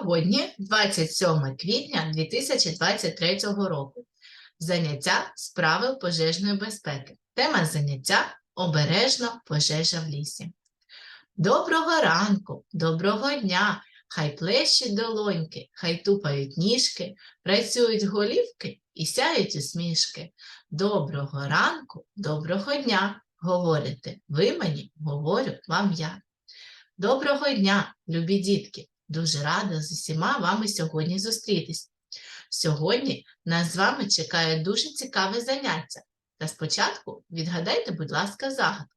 Сьогодні, 27 квітня 2023 року, заняття з правил пожежної безпеки. Тема заняття обережно пожежа в лісі. Доброго ранку, доброго дня! Хай плещуть долоньки, хай тупають ніжки, працюють голівки і сяють усмішки. Доброго ранку, доброго дня! Говорите, ви мені, говорю вам я. Доброго дня, любі дітки! Дуже рада з усіма вами сьогодні зустрітись. Сьогодні нас з вами чекає дуже цікаве заняття. Та спочатку відгадайте, будь ласка, загадку.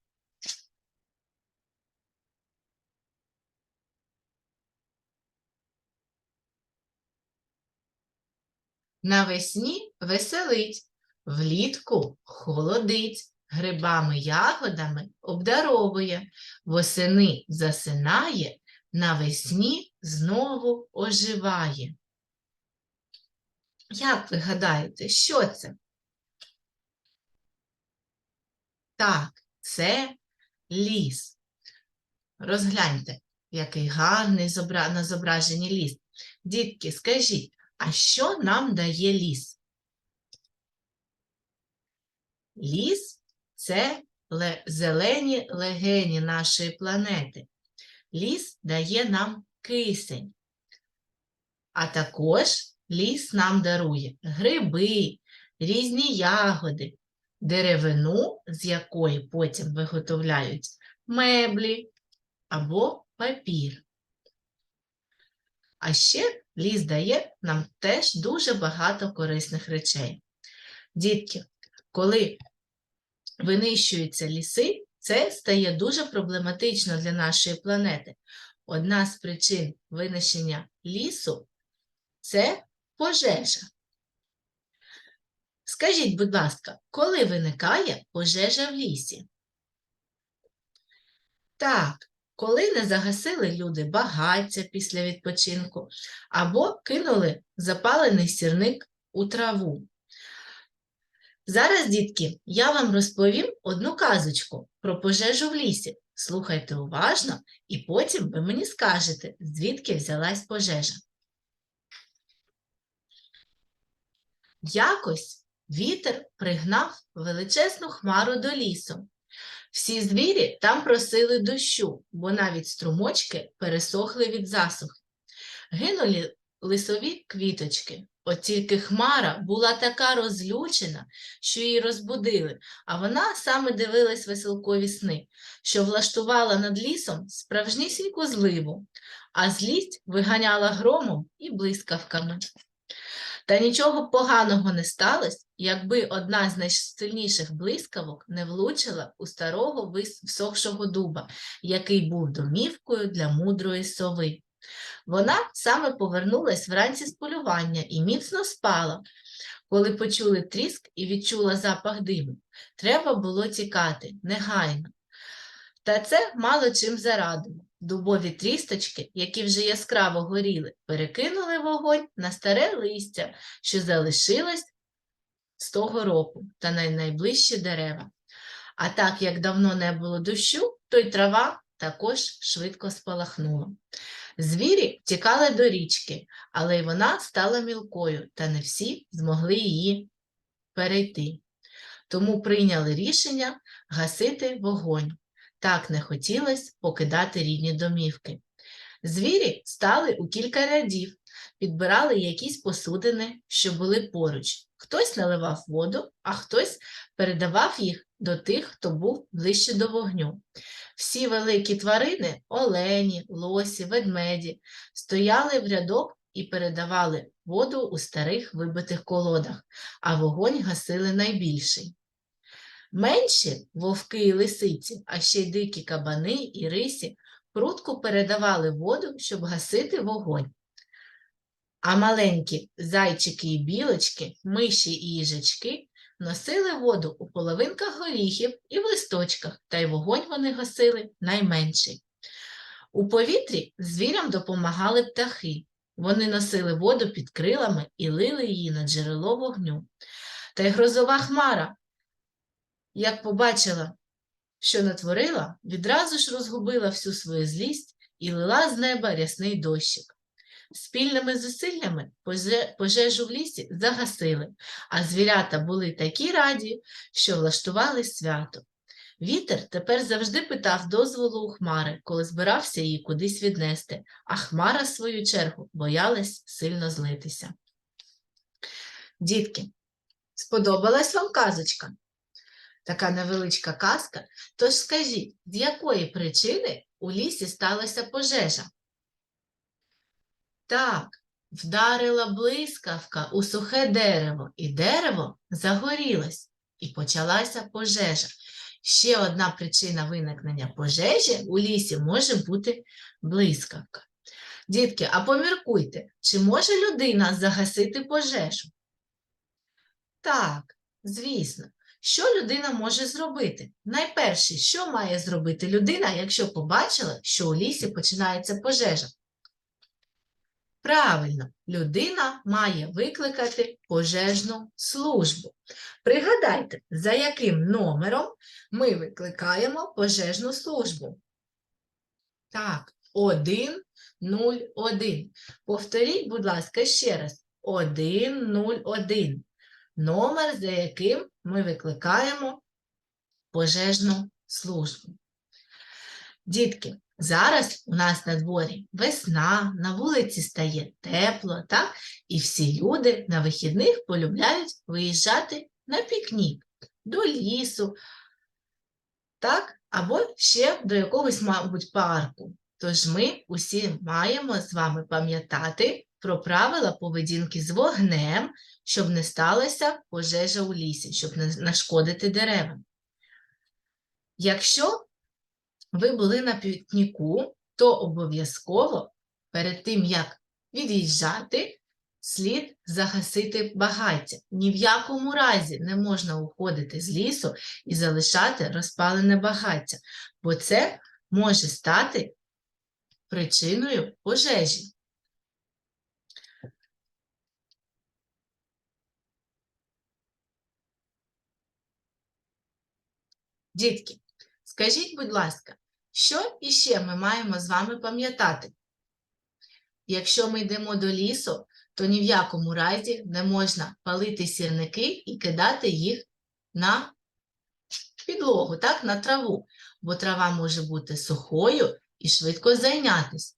Навесні веселить, влітку холодить, грибами ягодами обдаровує, восени засинає, навесні знову оживає. Як ви гадаєте, що це? Так, це ліс. Розгляньте, який гарний на зображенні ліс. Дітки, скажіть, а що нам дає ліс? Ліс це зелені легені нашої планети. Ліс дає нам кисень. А також ліс нам дарує гриби, різні ягоди, деревину, з якої потім виготовляють меблі або папір. А ще ліс дає нам теж дуже багато корисних речей. Дітки, коли винищуються ліси, це стає дуже проблематично для нашої планети. Одна з причин винищення лісу це пожежа. Скажіть, будь ласка, коли виникає пожежа в лісі? Так, коли не загасили люди багаття після відпочинку або кинули запалений сірник у траву. Зараз, дітки, я вам розповім одну казочку про пожежу в лісі. Слухайте уважно, і потім ви мені скажете, звідки взялась пожежа. Якось вітер пригнав величезну хмару до лісу. Всі звірі там просили дощу, бо навіть струмочки пересохли від засухи. Гинули лисові квіточки. От тільки хмара була така розлючена, що її розбудили, а вона саме дивилась веселкові сни, що влаштувала над лісом справжнісіньку зливу, а злість виганяла громом і блискавками. Та нічого поганого не сталося, якби одна з найсильніших блискавок не влучила у старого всохшого дуба, який був домівкою для мудрої сови. Вона саме повернулась вранці з полювання і міцно спала. Коли почули тріск і відчула запах диму, треба було тікати негайно. Та це мало чим зарадило. Дубові трісточки, які вже яскраво горіли, перекинули вогонь на старе листя, що залишилось з того року, та на найближчі дерева. А так як давно не було дощу, то й трава також швидко спалахнула. Звірі тікали до річки, але й вона стала мілкою, та не всі змогли її перейти. Тому прийняли рішення гасити вогонь. Так не хотілося покидати рідні домівки. Звірі стали у кілька рядів, підбирали якісь посудини, що були поруч. Хтось наливав воду, а хтось передавав їх до тих, хто був ближче до вогню. Всі великі тварини олені, лосі, ведмеді стояли в рядок і передавали воду у старих вибитих колодах, а вогонь гасили найбільший. Менші вовки і лисиці, а ще й дикі кабани і рисі прутко передавали воду, щоб гасити вогонь. А маленькі зайчики і білочки, миші і їжачки носили воду у половинках горіхів і в листочках, та й вогонь вони гасили найменший. У повітрі звірям допомагали птахи. Вони носили воду під крилами і лили її на джерело вогню. Та й грозова хмара, як побачила, що натворила, відразу ж розгубила всю свою злість і лила з неба рясний дощик. Спільними зусиллями пожежу в лісі загасили, а звірята були такі раді, що влаштували свято. Вітер тепер завжди питав дозволу у хмари, коли збирався її кудись віднести, а хмара, в свою чергу, боялась сильно злитися. Дітки, сподобалась вам казочка? Така невеличка казка. Тож скажіть, з якої причини у лісі сталася пожежа? Так, вдарила блискавка у сухе дерево, і дерево загорілось, і почалася пожежа. Ще одна причина виникнення пожежі у лісі може бути блискавка. Дітки, а поміркуйте, чи може людина загасити пожежу? Так, звісно. Що людина може зробити? Найперше, що має зробити людина, якщо побачила, що у лісі починається пожежа? Правильно, людина має викликати пожежну службу. Пригадайте, за яким номером ми викликаємо пожежну службу. Так, 101. Повторіть, будь ласка, ще раз. 101. Номер, за яким ми викликаємо пожежну службу. Дітки, зараз у нас на дворі весна, на вулиці стає тепло, так? І всі люди на вихідних полюбляють виїжджати на пікнік до лісу, так? Або ще до якогось, мабуть, парку. Тож ми усі маємо з вами пам'ятати про правила поведінки з вогнем, щоб не сталася пожежа у лісі, щоб не нашкодити деревам. Якщо ви були на пікніку, то обов'язково перед тим, як від'їжджати, слід загасити багаття. Ні в якому разі не можна уходити з лісу і залишати розпалене багаття, бо це може стати причиною пожежі. Дітки, скажіть, будь ласка, що іще ми маємо з вами пам'ятати? Якщо ми йдемо до лісу, то ні в якому разі не можна палити сірники і кидати їх на підлогу, так, на траву, бо трава може бути сухою і швидко зайнятись.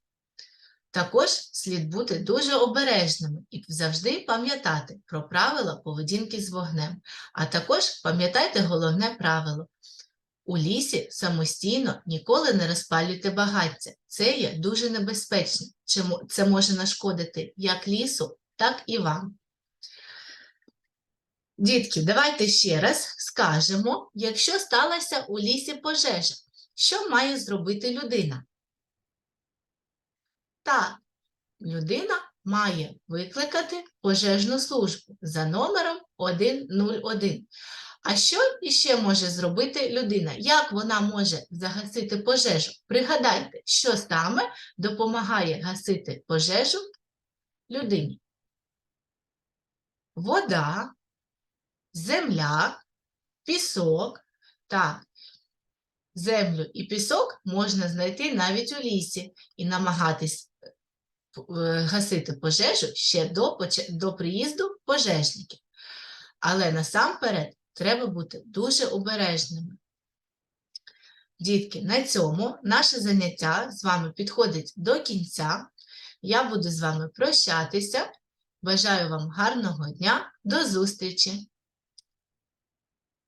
Також слід бути дуже обережними і завжди пам'ятати про правила поведінки з вогнем. А також пам'ятайте головне правило. У лісі самостійно ніколи не розпалюйте багаття. Це є дуже небезпечно. Чому це може нашкодити як лісу, так і вам. Дітки, давайте ще раз скажемо, якщо сталася у лісі пожежа, що має зробити людина? Так, людина має викликати пожежну службу за номером 101. А що іще може зробити людина? Як вона може загасити пожежу? Пригадайте, що саме допомагає гасити пожежу людині? Вода, земля, пісок. Так, землю і пісок можна знайти навіть у лісі і намагатись е, гасити пожежу ще до, до приїзду пожежників. Але насамперед треба бути дуже обережними. Дітки, на цьому наше заняття з вами підходить до кінця. Я буду з вами прощатися. Бажаю вам гарного дня. До зустрічі!